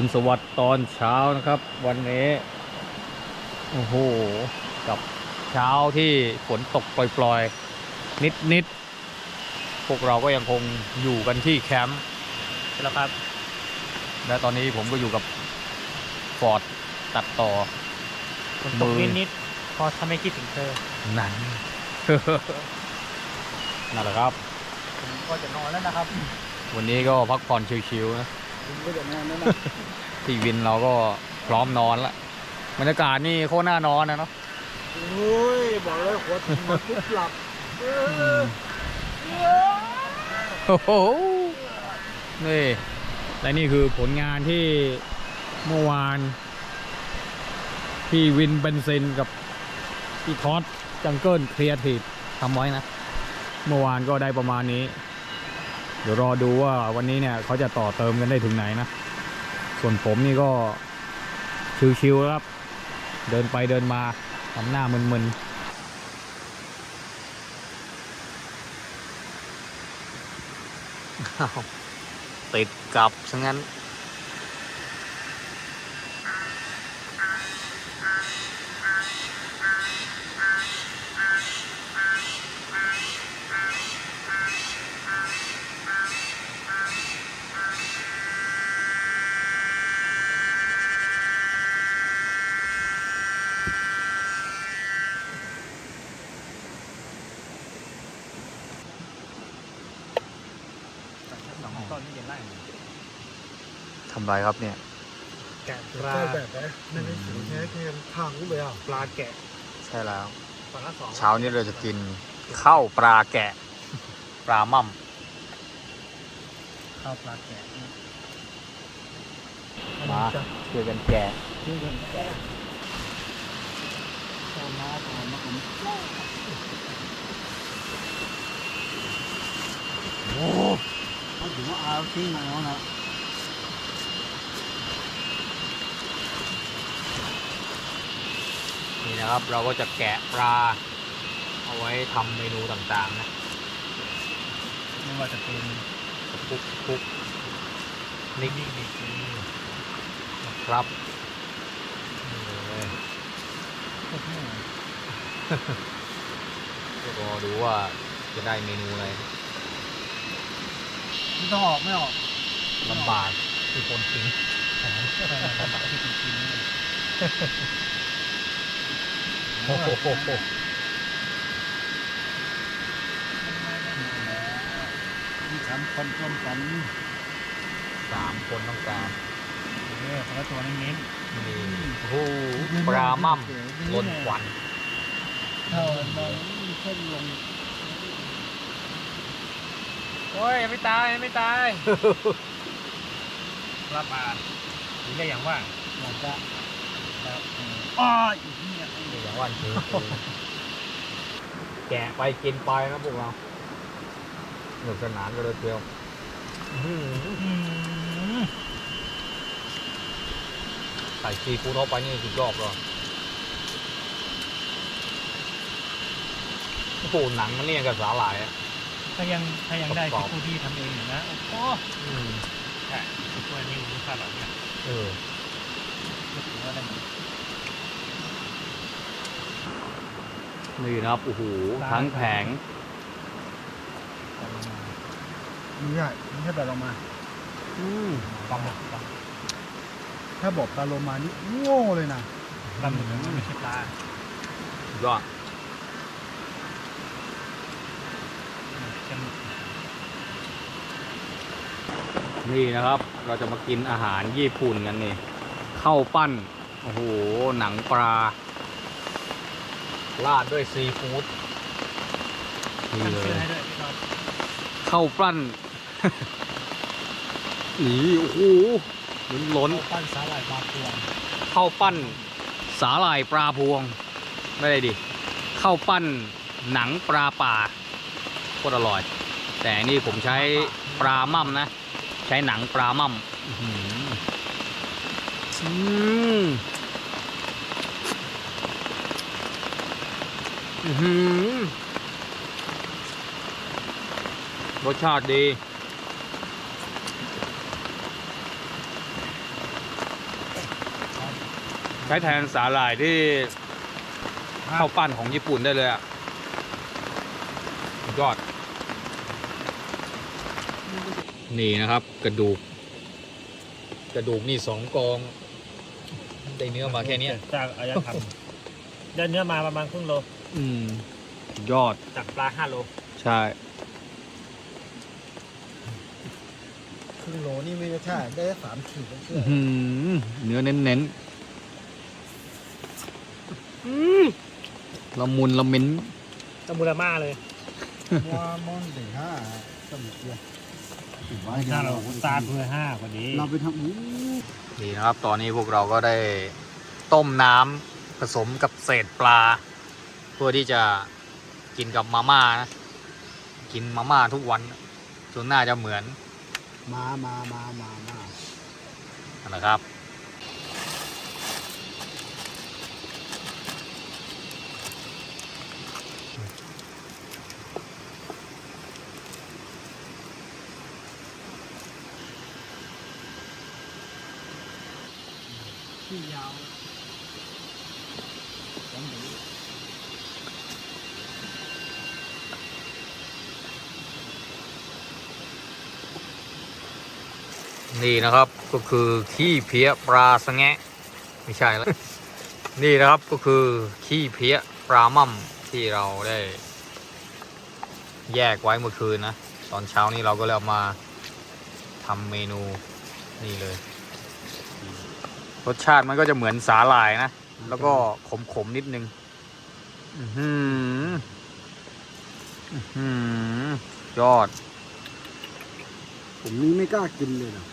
ลุนสวัสดิ์ตอนเช้านะครับ วันนี้ โอ้โห กับเช้าที่ฝนตกปล่อยๆ นิดๆ พวกเราก็ยังคงอยู่กันที่แคมป์ใช่แล้วครับ และตอนนี้ผมก็อยู่กับฟอร์ดตัดต่อฝนตกนิดๆ พอทำให้คิดถึงเธอ นั้นนั่นแหละครับ ผมก็จะนอนแล้วนะครับ วันนี้ก็พักผ่อนชิวๆนะผม ก็จะนอนแล้วนะที่วินเราก็พร้อมนอนละบรรยากาศนี่โคตรน่านอนนะเนาะโอ้ยบอกเลยหัวถึงมาปุ๊บหลับเออโอ้โหนี่และนี่คือผลงานที่เมื่อวาน พี่วินเบนซินกับพี่ท็อตจังเกิลครีเอทีฟทำไว้นะ เมื่อวานก็ได้ประมาณนี้ เดี๋ยวรอดูว่าวันนี้เนี่ยเขาจะต่อเติมกันได้ถึงไหนนะ ส่วนผมนี่ก็ชิวๆครับ เดินไปเดินมาทำหน้ามึนๆติดกับซะงั้น ทำไรครับเนี่ย แกะปปลาลาแบบไหนนั่นเป็นสูตรแท้แค่ทางกูไปอะปลาแกะ ใช่แล้ว ปลาละสองเช้านี้เราจะกินข้าวปลาแกะ ปลาม่ข้าวปลาแกะำมาช่วยกันแกะชื่อเงินแกะข้าวมาข้าวมาผมโอ้เขาถึงว่าเอาทิ้งมาแล้วนะ นี่นะครับ เราก็จะแกะปลา เอาไว้ทำเมนูต่างๆนะไม่ว่าจะเป็นคุกคุกนิกนี่นี่นี่นะครับนี่เลยโอ้โหเดี๋ยวรอดูว่าจะได้เมนูอะไรไม่ต้องออกไม่ออกลำบากที่คนทิ้งลำบากที่จริงๆเลย โอ้โหโหโห มีสามคนร่วมกันสามคนต้องการเออคนละตัวเน้นนี่โอ้โหปลาม่ำลนควันเท่านั้นขึ้นลงโอ้ยไม่ตายไม่ตายปลาปลาหรือได้อย่างว่าอยากจะแบบอ้อ กเนี่ยนี่อย่างวันคือแกะไปกินไปนะพวกเราสนุกสนานกันเลยเทียวอื้อหืออืมใส่ซีฟู้ดเข้าไปนี่สุดยอดเลยโอ้โหหนังมันเนี่ยกับสาหร่ายอะถ้ายังถ้ายังได้กรอบที่ผู้ที่ทำเองอยู่นะ โอ้โหอืมใช่ตัวนี้มันคาดหวังเนี่ยเออ ก็ถือว่าได้หมด นี่นะครับโอ้โหทั้งแผงนี่ง่ายไม่ใช่ปลาโลมาอืมปลาหมึกปลาถ้าบอกปลาโลมานี่โง่เลยนะปลาหมึกมันไม่ใช่ปลาสุดยอดจะหมึกนี่นะครับ เราจะมากินอาหารญี่ปุ่นกันนี่ข้าวปั้น โอ้โห หนังปลา ราดด้วยซีฟู้ดนี่ตั้งเลชื่อยให้ด้วยพี่น้องข้าวปั้น นี่โอ้โหล้นล้นข้าวปั้นสาหร่ายปลาพวงๆข้าวปั้น สาหร่ายปลาพวง ไม่ได้ดิข้าวปั้นหนังปลาป่าโคตรอร่อย แต่นี่ผมใช้ปลาม่ำนะ ใช้หนังปลาม่ำอื้อหืออืมอื้อหือ รสชาติดีช้แทนสาหร่ายที่ข้าวปั้นของญี่ปุ่นได้เลยอะสุดยอด นี่นะครับกระดูก กระดูกนี่สองกอง ได้เนื้อมาแค่เนี้ยจากอายธรรมได้เนื้อมาประมาณครึ่งโล อืมสุดยอด จากปลาห้าโลใช่ ครึ่งโลนี่ไม่ใช่ได้สามขีดแล้วเชื่อื้ออหือเนื้อเน้นอืมๆละมุนละมิ้นตะมูราม่าเลย ว่ามอนเด็ห้าสมุทรเดียวถือว่าห้าโลซาดเพื่อห้าพอดีเราไปทำอู้นี่นะครับ ตอนนี้พวกเราก็ได้ต้มน้ำผสมกับเศษปลาเพื่อที่จะกินกับมาม่านะกินมาม่าทุกวันจนน่าจะเหมือนมามามามามานะครับ ที่ยาว นี่นะครับก็คือขี้เพี้ยปลาสแงะไม่ใช่แล้วนี่นะครับก็คือขี้เพี้ยปลาม่ำที่เราได้ แยกไว้เมื่อคืนนะตอนเช้านี้เราก็เลยเอามาทำเมนูนี่เลย รสชาติมันก็จะเหมือนสาหร่ายนะ แล้วก็ขมๆนิดนึงอือหืออื้อหือยอด ผมนี่ไม่กล้ากินเลยนะ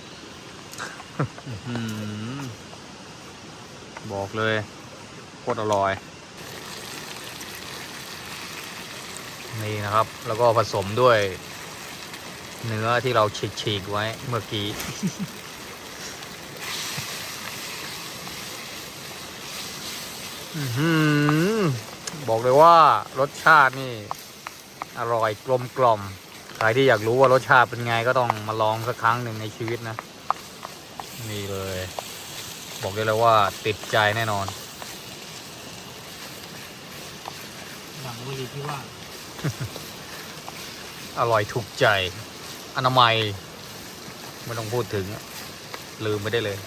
บอกเลยโคตรอร่อย นี่นะครับ แล้วก็ผสมด้วย เนื้อที่เราฉีกๆไว้เมื่อกี้บอกเลยว่ารสชาตินี่ อร่อยกลมกล่อม ใครที่อยากรู้ว่ารสชาติเป็นไงก็ต้องมาลองสักครั้งหนึ่งในชีวิตนะ นี่เลย บอกได้เลยว่าติดใจแน่นอนหลังวิธีที่ว่า อร่อยถูกใจ อนามัย ไม่ต้องพูดถึงอะลืมไม่ได้เลย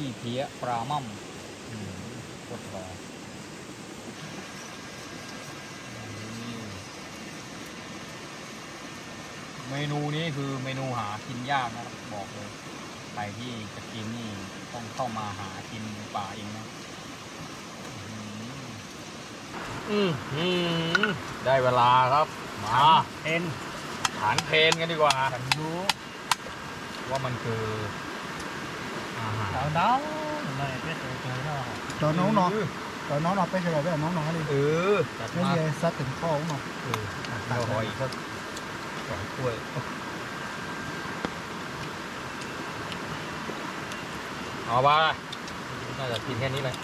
ที่เพี้ยปลาม่ำอืมโคตรหอมนี่เมนูนี้คือเมนูหากินยากนะครับบอกเลย ใครที่จะกินนี่ต้องเข้ามาหากินในป่าเองนะ อืมอืมได้เวลาครับ มาเอ็นฐานเพลนกันดีกว่า ฉันรู้ว่ามันคืออาหารดาวดาวอะไรเป็นตัวเจอเนาะตอนน้องเนาะตอนน้องเนาะไปเฉลยไปน้องน้องอะไรเออจัดไม่มามีซัดถึงข้อเนาะเออเราขออีกสักสองถ้วยเอาไปน่าจะกินแค่นี้เลย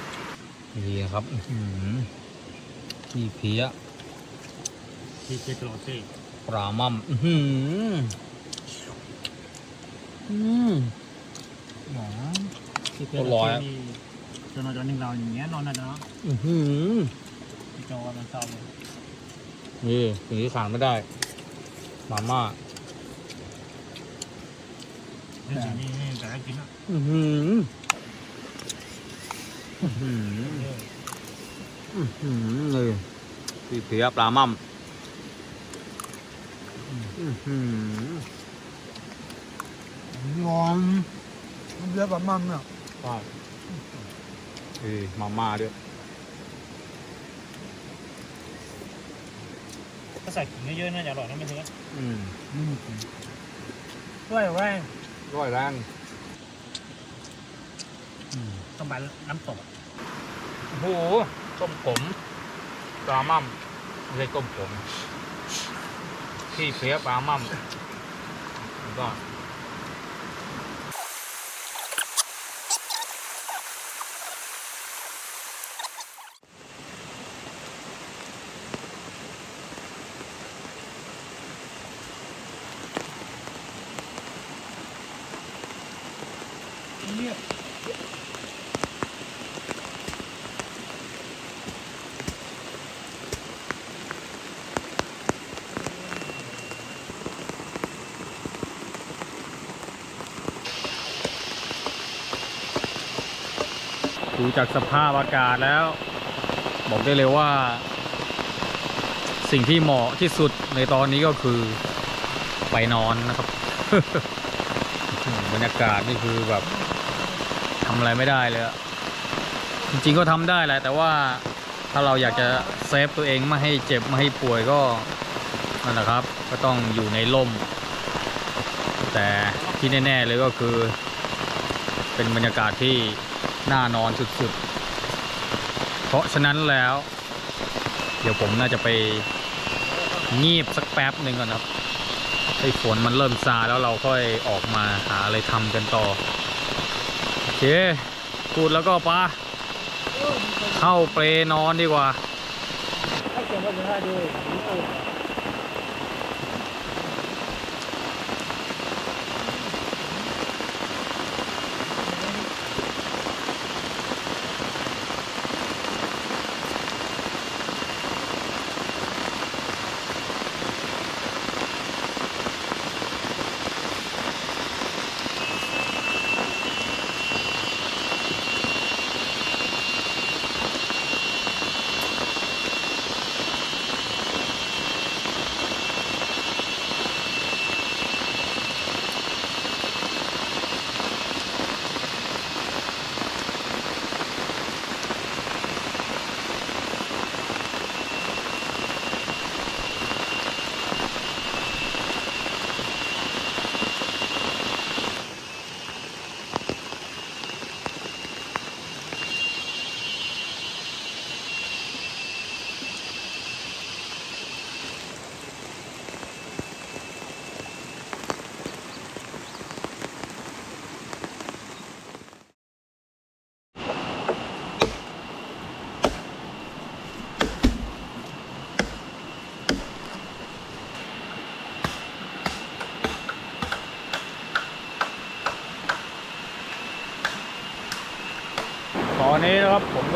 นี่ครับอื้อหือขี้เพี้ยที่เจตโรซี่ปลามั่มอื้อหืออืมหมอ ที่เจตโรซี่นี่จนเราจะนึ่งเราอย่างเงี้ยนอนนะเนาะอือหือที่จอมันเศร้าเลยนี่สิ่งที่ขาดไม่ได้มาม่านี่นี่นี่แต่ให้กินอะอือหืออื้อหืออื้อหือเลยพี่เพียปลามั่มอื้อหือ งอนมันเยอะแบบมั่มเนี่ย ว้าวเอ้ยมาม่าด้วยถ้าใส่ขิงเยอะๆน่าจะอร่อยนะไม่ใช่อืมไม่มีกินด้วยแว่งร้อยแรงต้องไปน้ำตกโอ้โหต้มผมปลามั่มไม่ใช่ต้มผมพี่เพียปลามั่มแล้วก็ ดูจากสภาพอากาศแล้ว บอกได้เลยว่า สิ่งที่เหมาะที่สุดในตอนนี้ก็คือไปนอนนะครับบรรยากาศนี่คือแบบทำอะไรไม่ได้เลยจริงๆก็ทำได้แหละแต่ว่าถ้าเราอยากจะเซฟตัวเองไม่ให้เจ็บไม่ให้ป่วยก็นั่นแหละครับ ก็ต้องอยู่ในร่ม แต่ที่แน่ ๆ เลยก็คือ เป็นบรรยากาศที่ น่านอนสุดๆ เพราะฉะนั้นแล้ว เดี๋ยวผมน่าจะไปงีบสักแป๊บหนึ่งก่อนครับให้ฝนมันเริ่มซาแล้วเราค่อยออกมาหาอะไรทำกันต่อ โอเคพูดแล้วก็ปะเข้าเปลนอนดีกว่าถ้าเกิดว่าจะให้ดู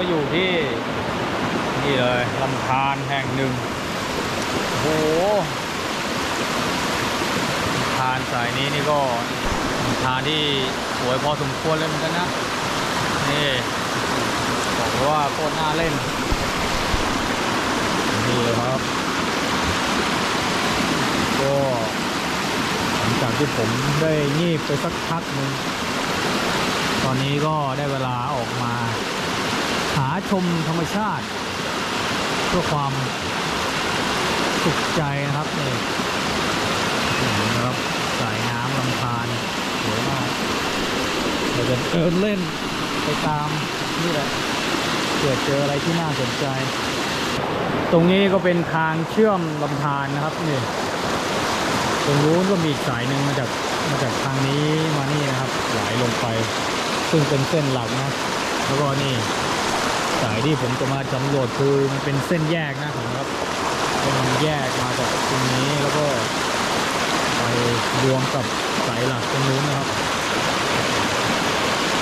ก็อยู่ที่ นี่เลยลำธารแห่งหนึ่งโอ้โหลำธารสายนี้นี่ก็ลำธารที่สวยพอสมควรเลยเหมือนกันนะ นี่บอกเลยว่าโคตรน่าเล่น นี่เลยครับ ก็หลังจากที่ผมได้งีบไปสักพักหนึ่งตอนนี้ก็ได้เวลาออกมา ชมธรรมชาติ เพื่อความสุขใจนะครับนี่เห็นนะครับสายน้ำลำธารสวยมากเราจะเดินเล่นไปตามนี่แหละเกิดเจออะไรที่น่าสนใจ ตรงนี้ก็เป็นทางเชื่อมลำธารนะครับนี่ตรงนู้นก็มีอีกสายหนึ่งมาจากมาจากทางนี้มานี่นะครับไหลลงไป ซึ่งเป็นเส้นหลักนะ แล้วก็นี่ สายที่ผมจะมาสำรวจคือมันเป็นเส้นแยกนะครับเป็นแยกมาจากตรงนี้แล้วก็ไปรวมกับสายหลักตรงนู้นนะครับ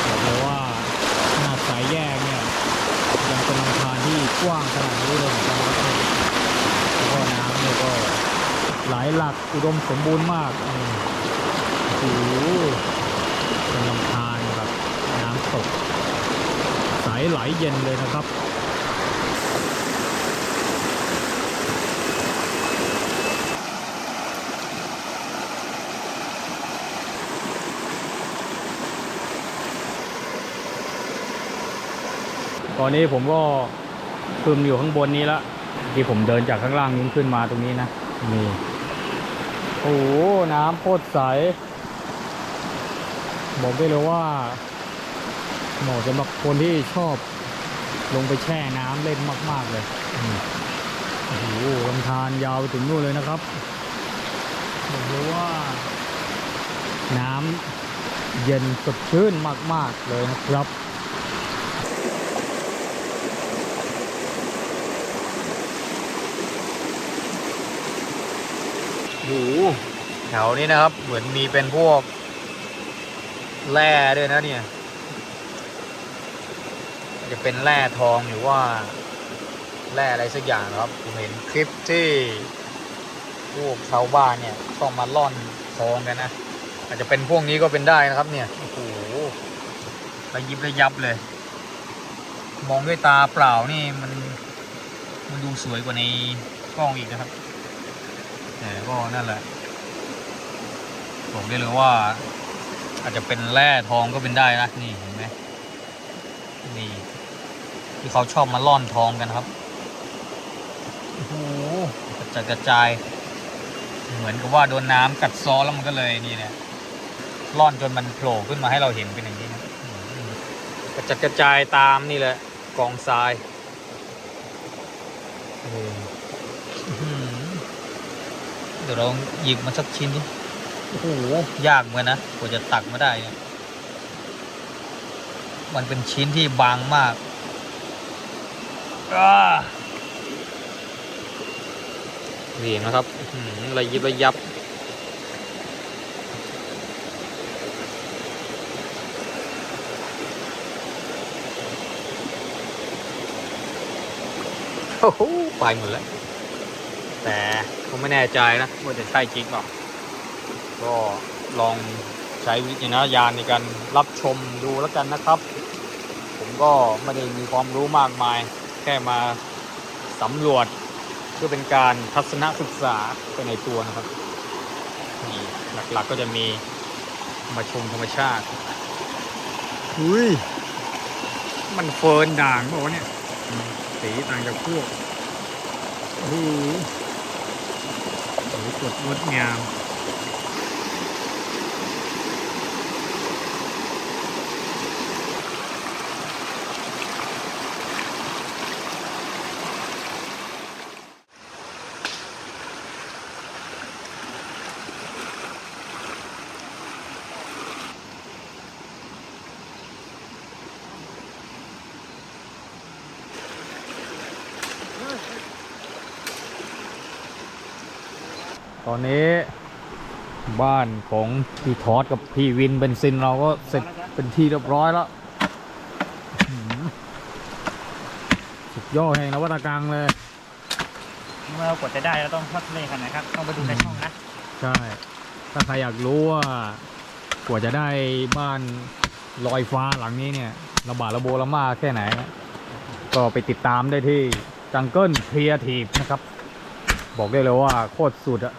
บอกเลยว่าขนาดสายแยกเนี่ยยังเป็นลำธารที่กว้างขนาดนี้เลยนะครับแล้วก็น้ำเนี่ยก็หลายหลักอุดมสมบูรณ์มากโอ้โหเป็นลำธารแบบน้ำตกใส ไหลเย็นเลยนะครับตอนนี้ผมก็คืมอยู่ข้างบนนี้ละที่ผมเดินจากข้างล่างนี้ขึ้นมาตรงนี้นะนี่โอ้โหน้ำโคตรใส บอกได้เลยว่า เหมาะสำหรับคนที่ชอบลงไปแช่น้ำเล่นมาก ๆ เลยโอ้โหลำธารยาวไปถึงนู่นเลยนะครับบอกเลยว่า น้ำเย็นสดชื่นมาก ๆ เลยนะครับโอ้โหแถวนี้นะครับ เหมือนมีเป็นพวกแร่ด้วยนะเนี่ย จะเป็นแร่ทองหรือว่าแร่อะไรสักอย่างครับผมเห็นคลิปที่พวกชาวบ้านเนี่ยต้องมาล่อนทองกันนะอาจจะเป็นพวกนี้ก็เป็นได้นะครับ เนี่ยโอ้โหระยิบระยับเลย มองด้วยตาเปล่านี่มันมันดูสวยกว่าในกล้องอีกนะครับแต่ก็นั่นแหละบอกได้เลยว่าอาจจะเป็นแร่ทองก็เป็นได้นะนี่เห็นไหมนี่ ที่เขาชอบมาล่อนทองกันครับโอ้โหกระจัดกระจาย เหมือนกับว่าโดนน้ำกัดเซ้อแล้วมันก็เลยนี่เนี่ยล่อนจนมันโผล่ขึ้นมาให้เราเห็นเป็นอย่างนี้นะอืมกระจัดกระจายตามนี่แหละกองทรายโอ้โหอื้อหือเดี๋ยวเราหยิบมาสักชิ้นดิโอ้โหยากเหมือนกันนะกว่าจะตักมาได้เนี่ยมันเป็นชิ้นที่บางมาก อ่านี่นะครับระยิบระยับโอ้โหไปหมดแล้ว แต่ก็ไม่แน่ใจนะว่าจะใช่จริงเปล่าก็ลองใช้วิจารณญาณในการรับชมดูแล้วกันนะครับ ผมก็ไม่ได้มีความรู้มากมาย ค่มาสำรวจเพื่อเป็นการทัศนศึกษาไปในตัวนะครับนี่หลักๆก็จะมีมาชมธรรมชาติอุ้ยมันเฟิร์นด่างบอกว่าวะเนี่ย สีต่างจากพวกโอ้โหสวยสดงดงาม ตอนนี้บ้านของพี่ทอดกับพี่วินเบนซินเราก็เสร็จเป็นที่เรียบร้อยแล้วอื้อหือสุดยอดแห่งนวัตกรรมเลย เมื่อกดจะได้เราต้องพักเลยขนาดนะครับ ต้องไปดูในช่องนะ ใช่ ถ้าใครอยากรู้ว่ากว่าจะได้บ้านลอยฟ้าหลังนี้เนี่ยระบาดระโบระมาแค่ไหนนะก็ไปติดตามได้ที่จังเกิลเ e ียทีฟนะครับ บอกได้เลยว่าโคตรสุดอะ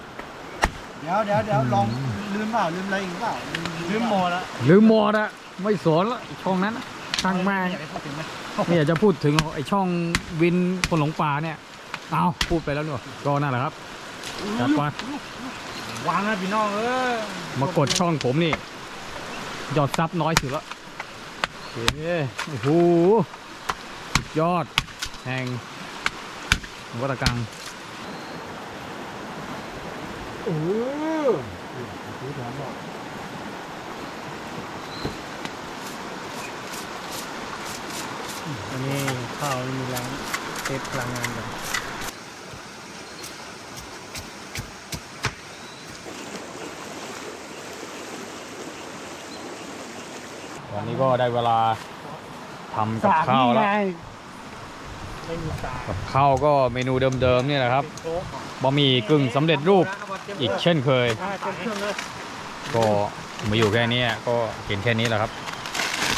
เดี๋ยวเดี๋ยวเดี๋ยวลองลืมเปล่าลืมอะไรอีกเปล่าลืมโมแล้วหรือหมดอะไม่สนละช่องนั้นอะช่างแม่งอย่าไปพูดถึงมันไม่อยากจะพูดถึงไอช่องวินคนหลงป่าเนี่ยเอาพูดไปแล้วเนอะก็นั่นแหละครับจัดไปวางนะพี่น้องเออมากดช่องผมนี่ยอดซับน้อยสุดละโอเคโอ้โหสุดยอดแห่งนวัตกรรม โอ้โหถือแถมบอกอันนี้ข้าวมีแรงเซฟพลังงานกันวันนี้ก็ได้เวลาทำกับข้าวแล้วไม่มีสายกับข้าวก็เมนูเดิมๆเนี่ยแหละครับโต๊ะบะหมี่กึ่งสำเร็จรูป อีกเช่นเคย อ่าเต็มเครื่องเลยก็มาอยู่แค่นี้ก็เห็นแค่นี้แหละครับ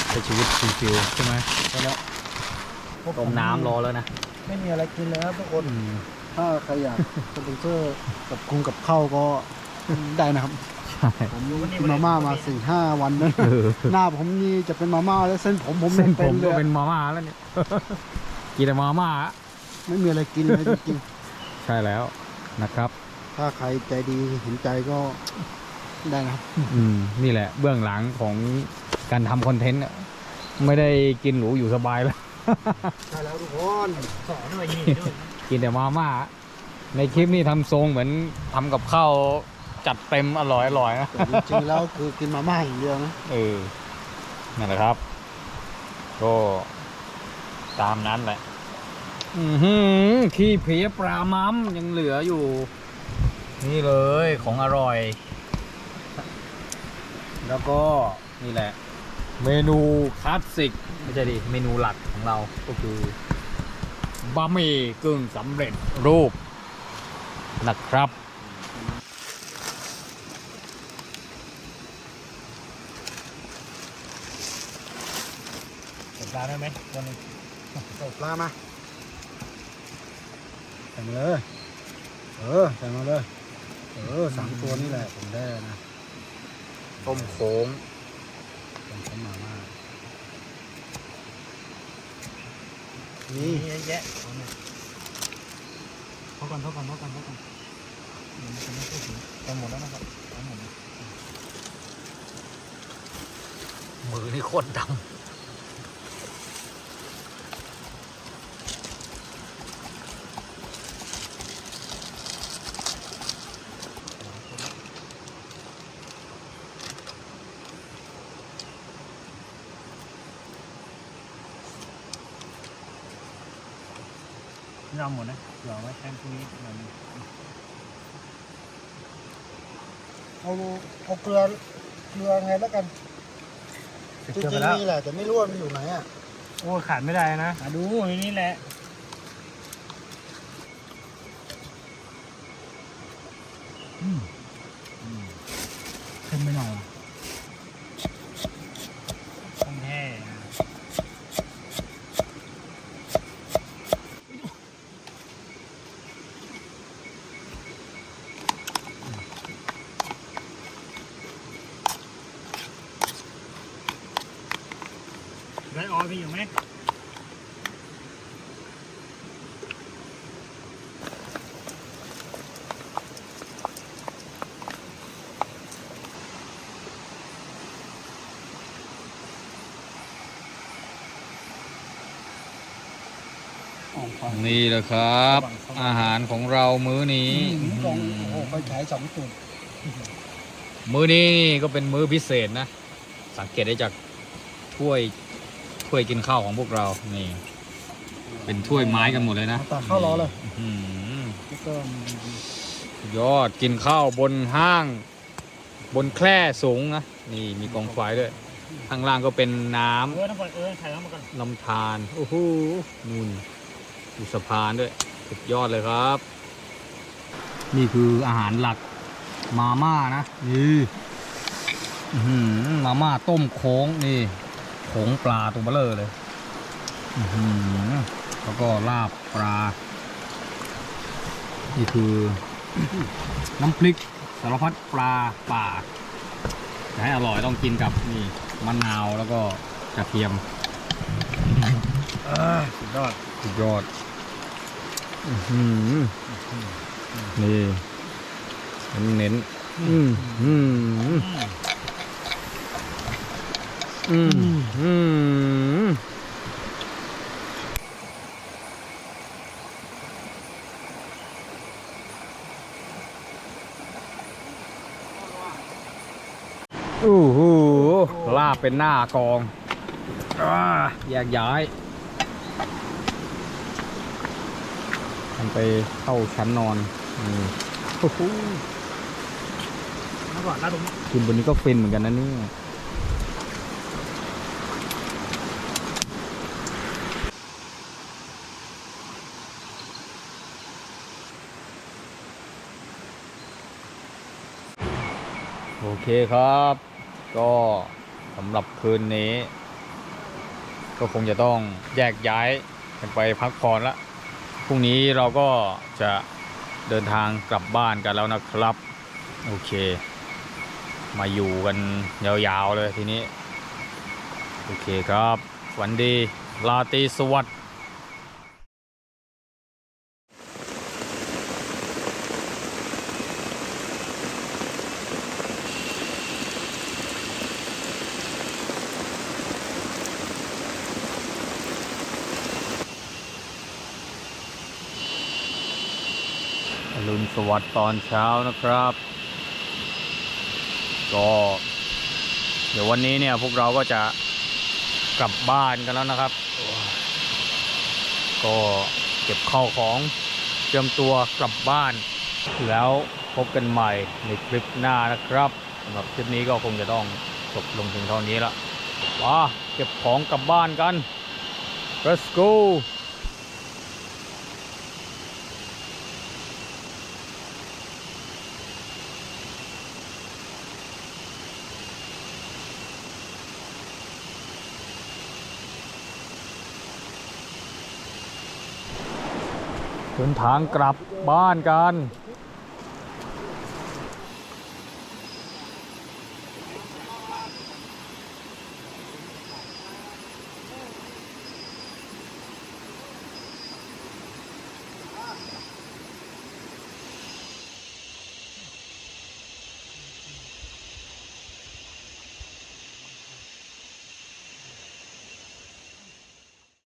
ใช้ชีวิตชิวๆใช่ไหมต้มน้ำรอแล้วนะไม่มีอะไรกินแล้วทุกคน ถ้าใครอยากสปอนเซอร์กับคุงกับข้าวก็ได้นะครับใช่ผมกินมาม่ามาสี่ห้าวันนะเออหน้าผมนี่จะเป็นมาม่าแล้วเส้นผมผมเส้นผป็มเลก็ยเป็นมาม่าแล้วเนี่ยกินแต่มาม่าอะไม่มีอะไรกินเลยจริงใช่แล้วนะครับๆ ถ้าใครใจดีเห็นใจก็ได้นะครับอืมนี่แหละ เบื้องหลังของการทำคอนเทนต์อะไม่ได้กินหรูอยู่สบายแล้ว ใช่แล้วทุกคนสอนด้วยนี่ด้วยกินแต่มาม่าในคลิปนี้ทำทรงเหมือนทำกับข้าวจัดเต็มอร่อยอร่อยนะ แต่จริงๆแล้วคือกินมาม่าอย่างเดียวนะเออ นั่นแหละครับ ก็ตามนั้นแหละ อือหือขี้เพียปลามัมยังเหลืออยู่ นี่เลยของอร่อย แล้วก็นี่แหละ เมนูคลาสสิกไม่ใช่ดิเมนูหลักของเราก็คือบะหมี่กึ่งสำเร็จรูปนะครับกดดาวได้ไหมวันนี้ใส่ปลามาใส่มาเลย เออใส่มาเลย เออสามตัวนี่แหละผมได้นะต้มโค้งผมใช้มาม่ามีนี่เยอะแยะเอาเนี่ยพอก่อนพอก่อนพอก่อนพอก่อนเดี๋ยวมันจะไม่พูดถึงไปหมดแล้วนะครับไปหมดแล้วมือนี่โคตรดำ นี่เอาหมดนะเดี๋ยวเอาไว้แทนพรุ่งนี้หน่อยหนึ่งเอาเอาเกลือเกลือไงแล้วกันเสร็จจริเกลืงอไปแล้วๆนี่แหละแต่ไม่รู้ว่ามันอยู่ไหนอะ โอ้ยขาดไม่ได้นะอะดูในนี้แหละ อืมอืม ขึ้นไม่หน่อย ต้องแท้อะ ได้ออยไปอยู่ไหมนี่แหละครับ อาหารของเรามื้อนี้สองโอ้โหไฟฉายสองจุดมื้อนี้ก็เป็นมื้อพิเศษนะ สังเกตได้จากถ้วย ถ้วยกินข้าวของพวกเรา นี่ เป็นถ้วยไม้กันหมดเลยนะตักข้าวร้อนเลยอื้อหือแล้วก็มีสุดยอดกินข้าวบนห้าง บนแคร่สูงนะ นี่มีกองไฟด้วย ข้างล่างก็เป็นน้ำ เออน้ำก่อนเออถ่ายน้ำมาก่อนลำธารโอ้โหนู่นดูสะพานด้วย สุดยอดเลยครับ นี่คืออาหารหลักมาม่านะ นี่อื้อหือมาม่าต้มโค้งนี่ โค้งปลาตัวเบลอเลยอื้อหือแล้วก็ลาบปลา นี่คือน้ำพริกสารพัดปลาป่าจะให้อร่อยต้องกินกับนี่มะนาวแล้วก็กระเทียมสุดยอดสุดยอดอื้อหือนี่เน้นๆ อืมอืมอืมอืมโอ้โหลาบเป็นหน้ากองอ่าแยกย้าย มันไปเข้าชั้นนอนนี่โอ้โหน้ำก่อนลาดตรงนี้ กินบนนี้ก็ฟินเหมือนกันนะเนี่ย เคครับ ก็สำหรับคืนนี้ ก็คงจะต้องแยกย้ายกันไปพักผ่อนละพรุ่งนี้เราก็จะเดินทางกลับบ้านกันแล้วนะครับ โอเค มาอยู่กันยาวๆเลยทีนี้ โอเคครับสวันดี ลาตีสวัสดิ์ วัสดิ์ตอนเช้านะครับ ก็ เดี๋ยววันนี้เนี่ยพวกเราก็จะกลับบ้านกันแล้วนะครับ ก็เก็บข้าวของเตรียมตัวกลับบ้าน แล้วพบกันใหม่ในคลิปหน้านะครับสำหรับคลิปนี้ก็คงจะต้องจบลงเพียงเท่านี้ละว้าเก็บของกลับบ้านกัน let's go เดินทางกลับบ้านกัน